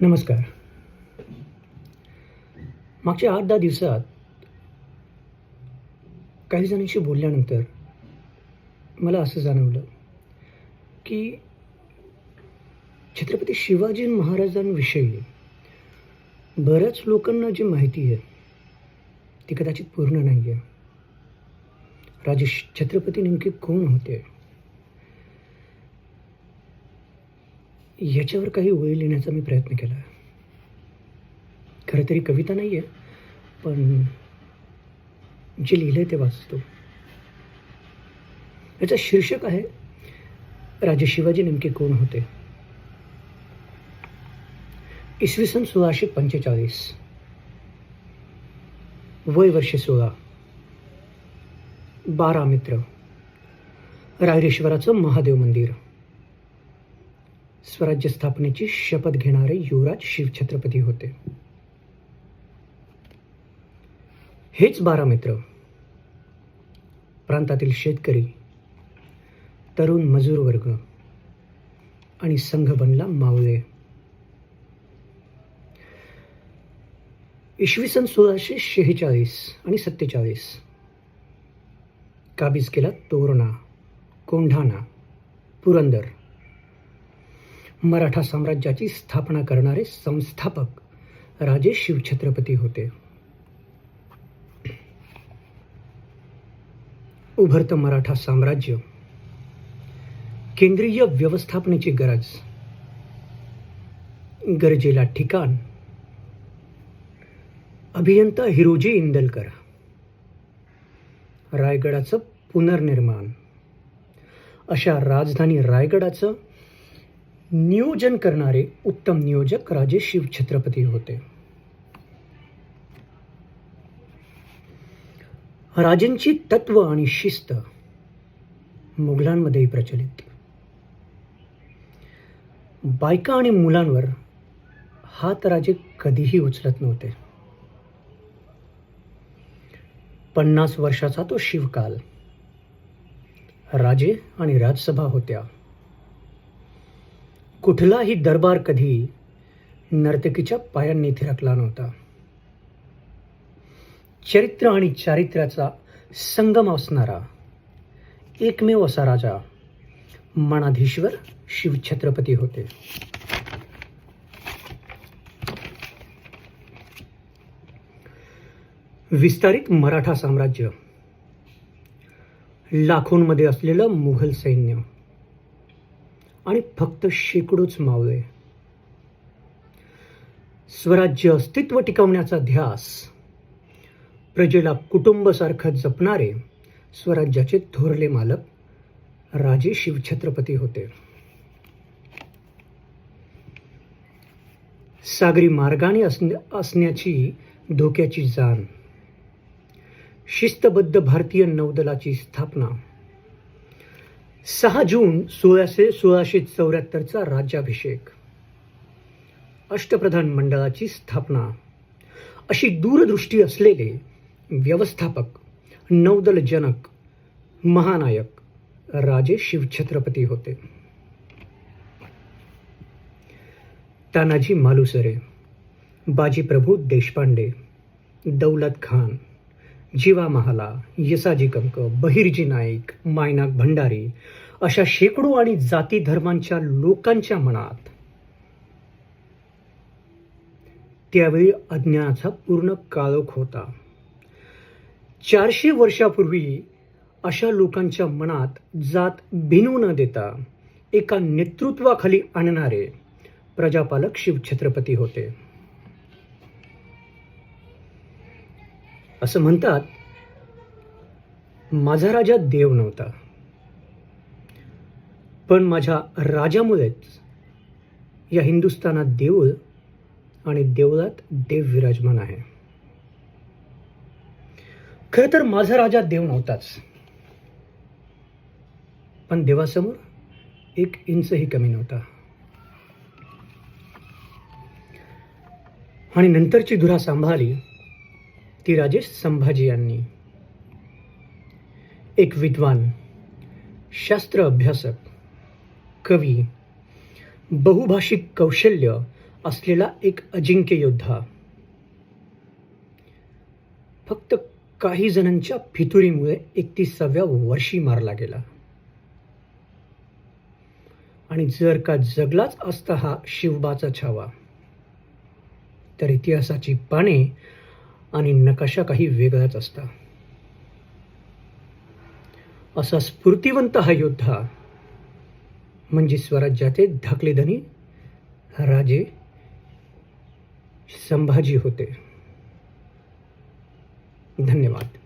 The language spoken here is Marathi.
नमस्कार. मागच्या आठ दहा दिवसात काही जणांशी बोलल्यानंतर मला असं जाणवलं की छत्रपती शिवाजी महाराजांविषयी बऱ्याच लोकांना जी माहिती आहे ती कदाचित पूर्ण नाही आहे राजे छत्रपती नेमके कोण होते? याच्यावर काही ओळी लिहिण्याचा मी प्रयत्न केला. खरं तरी कविता नाही आहे पण जे लिहिलं ते वाचतो. याचं शीर्षक आहे राजे शिवाजी नेमके कोण होते? इसवी सन सोळाशे पंचेचाळीस. वय वर्षे सोळा. बारा मित्र. रायरेश्वराचं महादेव मंदिर. स्वराज्य स्थापनेची शपथ घेणारे युवराज शिवछत्रपती होते. हेच बारा मित्र. प्रांतातील शेतकरी तरुण मजूर वर्ग आणि संघ बनला मावळे. इसवी सन सोळाशे शेहेचाळीस आणि सत्तेचाळीस. काबीज केला तोरणा कोंढाणा पुरंदर. मराठा साम्राज्याची स्थापना करणारे संस्थापक राजे शिवछत्रपती होते. उभरतं मराठा साम्राज्य. केंद्रीय व्यवस्थापनेची गरज. गरजेला ठिकाण. अभियंता हिरोजी इंदलकर. रायगडाचं पुनर्निर्माण. अशा राजधानी रायगडाचं नियोजन करणारे उत्तम नियोजक राजे शिवछत्रपती होते. राजांची तत्व आणि शिस्त मुघलांमध्येही प्रचलित. बायका आणि मुलांवर हात राजे कधीही उचलत नव्हते. पन्नास वर्षाचा तो शिवकाल. राजे आणि राजसभा होत्या. कुठलाही दरबार कधी नर्तकीच्या पायांनी थिरकला नव्हता. चरित्र आणि चारित्र्याचा संगम असणारा एकमेव असा राजा मनाधीश्वर शिवछत्रपती होते. विस्तारित मराठा साम्राज्य लाखोंमध्ये असलेलं मुघल सैन्य आणि फक्त शेकडोच मावळे. स्वराज्य अस्तित्व टिकवण्याचा ध्यास प्रजेला कुटुंबसारखं जपणारे स्वराज्याचे थोरले मालक राजे शिवछत्रपती होते. सागरी मार्गाने असण्याची धोक्याची जाण शिस्तबद्ध भारतीय नौदलाची स्थापना सहा जून सोळाशे सोळाशे चौऱ्याहत्तरचा राज्याभिषेक. अष्टप्रधान मंडळाची स्थापना. अशी दूरदृष्टी असलेले व्यवस्थापक नौदल जनक महानायक राजे शिवछत्रपती होते. तानाजी मालुसरे बाजीप्रभू देशपांडे दौलत खान. जीवा महाला यसाजी कंक बहिर्जी नाईक मायनाक भंडारी अशा शेकडो आणि जाती धर्मांच्या लोकांच्या मनात. त्यावेळी अज्ञानाचा पूर्ण काळोख होता. चारशे वर्षापूर्वी अशा लोकांच्या मनात जात भिनू न देता एका नेतृत्वाखाली आणणारे प्रजापालक शिवछत्रपती होते. असं म्हणतात माझा राजा देव नव्हता. पण माझ्या राजामुळेच या हिंदुस्थानात देऊळ आणि देवळात देव विराजमान आहे. खरं तर माझा राजा देव नव्हताच. पण देवासमोर एक इंचही कमी नव्हता. आणि नंतरची धुरा सांभाळली ती राजे संभाजी यांनी. एक विद्वान शास्त्र अभ्यासक कवी बहुभाषिक कौशल्य असलेला एक अजिंक्य योद्धा. फक्त काही जणांच्या फितुरीमुळे एकतीसाव्या वर्षी मारला गेला. आणि जर का जगलाच असता हा शिवबाचा छावा तर इतिहासाची पाने आणि नकाशा काही वेगळाच असता. असा स्फूर्तिवंत हा योद्धा म्हणजे स्वराज्याचे धाकलेधनी राजे संभाजी होते. धन्यवाद.